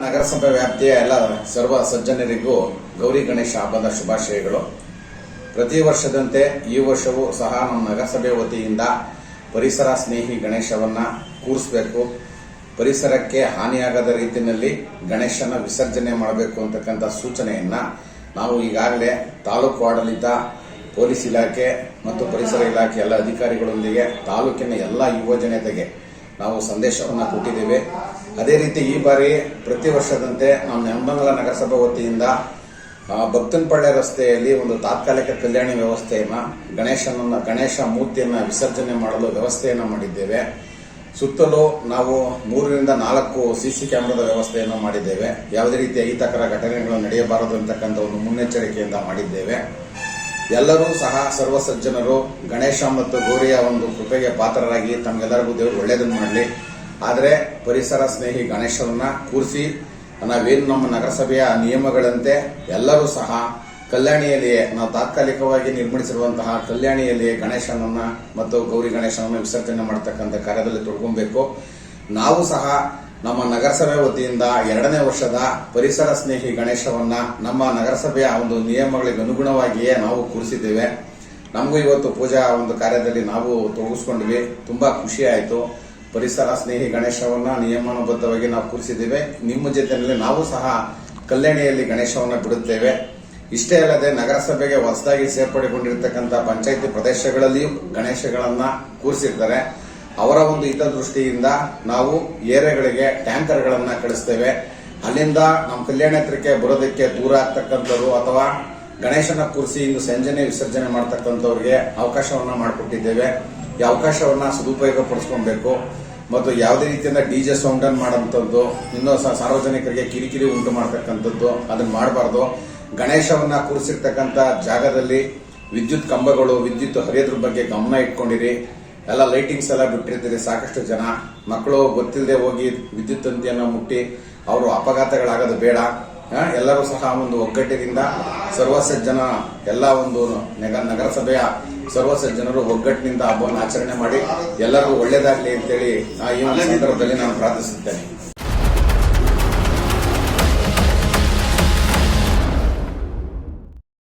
ನಗರಸಭೆ ವ್ಯಾಪ್ತಿಯ ಎಲ್ಲ ಸರ್ವ ಸಜ್ಜನರಿಗೂ ಗೌರಿ ಗಣೇಶ ಹಬ್ಬದ ಶುಭಾಶಯಗಳು. ಪ್ರತಿ ವರ್ಷದಂತೆ ಈ ವರ್ಷವೂ ಸಹ ನಮ್ಮ ನಗರಸಭೆ ವತಿಯಿಂದ ಪರಿಸರ ಸ್ನೇಹಿ ಗಣೇಶವನ್ನ ಕೂರಿಸಬೇಕು. ಪರಿಸರಕ್ಕೆ ಹಾನಿಯಾಗದ ರೀತಿಯಲ್ಲಿ ಗಣೇಶನ ವಿಸರ್ಜನೆ ಮಾಡಬೇಕು ಅಂತಕ್ಕಂಥ ಸೂಚನೆಯನ್ನ ನಾವು ಈಗಾಗಲೇ ತಾಲೂಕು ಆಡಳಿತ ಪೊಲೀಸ್ ಇಲಾಖೆ ಮತ್ತು ಪರಿಸರ ಇಲಾಖೆ ಎಲ್ಲ ಅಧಿಕಾರಿಗಳೊಂದಿಗೆ ತಾಲೂಕಿನ ಎಲ್ಲ ಯುವ ಜನತೆಗೆ ನಾವು ಸಂದೇಶವನ್ನು ಕೊಟ್ಟಿದ್ದೇವೆ. ಅದೇ ರೀತಿ ಈ ಬಾರಿ ಪ್ರತಿ ವರ್ಷದಂತೆ ನಮ್ಮ ನೆಮ್ಮಂಗಲ ನಗರಸಭೆ ವತಿಯಿಂದ ಭಕ್ತನಪಳ್ಳೆ ರಸ್ತೆಯಲ್ಲಿ ಒಂದು ತಾತ್ಕಾಲಿಕ ಕಲ್ಯಾಣಿ ವ್ಯವಸ್ಥೆಯನ್ನು, ಗಣೇಶನನ್ನು, ಗಣೇಶ ಮೂರ್ತಿಯನ್ನು ವಿಸರ್ಜನೆ ಮಾಡಲು ವ್ಯವಸ್ಥೆಯನ್ನು ಮಾಡಿದ್ದೇವೆ. ಸುತ್ತಲೂ ನಾವು ಮೂರರಿಂದ ನಾಲ್ಕು ಸಿಸಿ ಕ್ಯಾಮೆರಾದ ವ್ಯವಸ್ಥೆಯನ್ನು ಮಾಡಿದ್ದೇವೆ. ಯಾವುದೇ ರೀತಿಯ ಅಹಿತಕರ ಘಟನೆಗಳು ನಡೆಯಬಾರದು ಅಂತಕ್ಕಂಥ ಒಂದು ಮುನ್ನೆಚ್ಚರಿಕೆಯಿಂದ ಮಾಡಿದ್ದೇವೆ. ಎಲ್ಲರೂ ಸಹ ಸರ್ವ ಸಜ್ಜನರು ಗಣೇಶ ಮತ್ತು ಗೌರಿಯ ಒಂದು ಕೃಪೆಗೆ ಪಾತ್ರರಾಗಿ ತಮಗೆಲ್ಲರಿಗೂ ದೇವರು ಒಳ್ಳೆಯದನ್ನು ಮಾಡಲಿ. ಆದರೆ ಪರಿಸರ ಸ್ನೇಹಿ ಗಣೇಶರನ್ನ ಕೂರಿಸಿ, ನಾವೇನು ನಮ್ಮ ನಗರಸಭೆಯ ನಿಯಮಗಳಂತೆ ಎಲ್ಲರೂ ಸಹ ಕಲ್ಯಾಣಿಯಲ್ಲಿಯೇ, ನಾವು ತಾತ್ಕಾಲಿಕವಾಗಿ ನಿರ್ಮಿಸಿರುವಂತಹ ಕಲ್ಯಾಣಿಯಲ್ಲಿಯೇ ಗಣೇಶನನ್ನ ಮತ್ತು ಗೌರಿ ಗಣೇಶನನ್ನ ವಿಸರ್ಜನೆ ಮಾಡತಕ್ಕಂಥ ಕಾರ್ಯದಲ್ಲಿ ತೊಡ್ಕೊಬೇಕು. ನಾವು ಸಹ ನಮ್ಮ ನಗರಸಭೆ ವತಿಯಿಂದ ಎರಡನೇ ವರ್ಷದ ಪರಿಸರ ಸ್ನೇಹಿ ಗಣೇಶವನ್ನ ನಮ್ಮ ನಗರಸಭೆಯ ಒಂದು ನಿಯಮಗಳಿಗೆ ಅನುಗುಣವಾಗಿಯೇ ನಾವು ಕೂರಿಸಿದ್ದೇವೆ. ನಮಗೂ ಇವತ್ತು ಪೂಜಾ ಒಂದು ಕಾರ್ಯದಲ್ಲಿ ನಾವು ತೊಡಗಿಸ್ಕೊಂಡ್ವಿ. ತುಂಬಾ ಖುಷಿ ಆಯಿತು. ಪರಿಸರ ಸ್ನೇಹಿ ಗಣೇಶವನ್ನ ನಿಯಮಾನುಬದ್ಧವಾಗಿ ನಾವು ಕೂರಿಸಿದ್ದೇವೆ. ನಿಮ್ಮ ಜೊತೆಯಲ್ಲಿ ನಾವು ಸಹ ಕಲ್ಯಾಣಿಯಲ್ಲಿ ಗಣೇಶವನ್ನ ಬಿಡುತ್ತೇವೆ. ಇಷ್ಟೇ ಅಲ್ಲದೆ ನಗರಸಭೆಗೆ ಹೊಸದಾಗಿ ಸೇರ್ಪಡೆಗೊಂಡಿರ್ತಕ್ಕಂಥ ಪಂಚಾಯಿತಿ ಪ್ರದೇಶಗಳಲ್ಲಿಯೂ ಗಣೇಶಗಳನ್ನ ಕೂರಿಸಿರ್ತಾರೆ. ಅವರ ಒಂದು ಹಿತದೃಷ್ಟಿಯಿಂದ ನಾವು ಏರಿಯಾಗಳಿಗೆ ಟ್ಯಾಂಕರ್ಗಳನ್ನ ಕಳಿಸ್ತೇವೆ. ಅಲ್ಲಿಂದ ನಮ್ಮ ಕಲ್ಯಾಣ ಹತ್ರಕ್ಕೆ ಬರೋದಕ್ಕೆ ದೂರ ಆಗ್ತಕ್ಕಂಥವ್ರು ಅಥವಾ ಗಣೇಶನ ಕೂರಿಸಿ ಇಂದು ಸಂಜನೆ ವಿಸರ್ಜನೆ ಮಾಡ್ತಕ್ಕಂಥವ್ರಿಗೆ ಅವಕಾಶವನ್ನ ಮಾಡಿಕೊಟ್ಟಿದ್ದೇವೆ. ಈ ಅವಕಾಶವನ್ನ ಸದುಪಯೋಗ ಪಡಿಸ್ಕೊಬೇಕು ಮತ್ತು ಯಾವುದೇ ರೀತಿಯಿಂದ ಡಿ ಜೆ ಸೌಂಡನ್ ಮಾಡೋಂಥದ್ದು, ಇನ್ನೂ ಸಾರ್ವಜನಿಕರಿಗೆ ಕಿರಿಕಿರಿ ಉಂಟು ಮಾಡ್ತಕ್ಕಂಥದ್ದು, ಅದನ್ನ ಮಾಡಬಾರ್ದು. ಗಣೇಶವನ್ನ ಕೂರಿಸಿರ್ತಕ್ಕಂಥ ಜಾಗದಲ್ಲಿ ವಿದ್ಯುತ್ ಕಂಬಗಳು, ವಿದ್ಯುತ್ ಹರಿಯೋದ್ರ ಬಗ್ಗೆ ಗಮನ ಇಟ್ಕೊಂಡಿರಿ. ಎಲ್ಲ ಲೈಟಿಂಗ್ಸ್ ಎಲ್ಲ ಬಿಟ್ಟಿರ್ತೀರಿ, ಸಾಕಷ್ಟು ಜನ. ಮಕ್ಕಳು ಗೊತ್ತಿಲ್ಲದೆ ಹೋಗಿ ವಿದ್ಯುತ್ ತಂತಿಯನ್ನು ಮುಟ್ಟಿ ಅವರು ಅಪಘಾತಗಳಾಗೋದು ಬೇಡ. ಎಲ್ಲರೂ ಸಹ ಒಂದು ಒಗ್ಗಟ್ಟಿನಿಂದ ಸರ್ವಸಜ್ಜನ ಎಲ್ಲ ಒಂದು ನಗ- ನಗರಸಭೆಯ ಸರ್ವಸಜ್ಜನರು ಒಗ್ಗಟ್ಟಿನಿಂದ ಹಬ್ಬವನ್ನು ಆಚರಣೆ ಮಾಡಿ ಎಲ್ಲರಿಗೂ ಒಳ್ಳೇದಾಗಲಿ ಅಂತೇಳಿ ಈ ಒಂದು ಸಂದರ್ಭದಲ್ಲಿ ನಾನು ಪ್ರಾರ್ಥಿಸುತ್ತೇನೆ.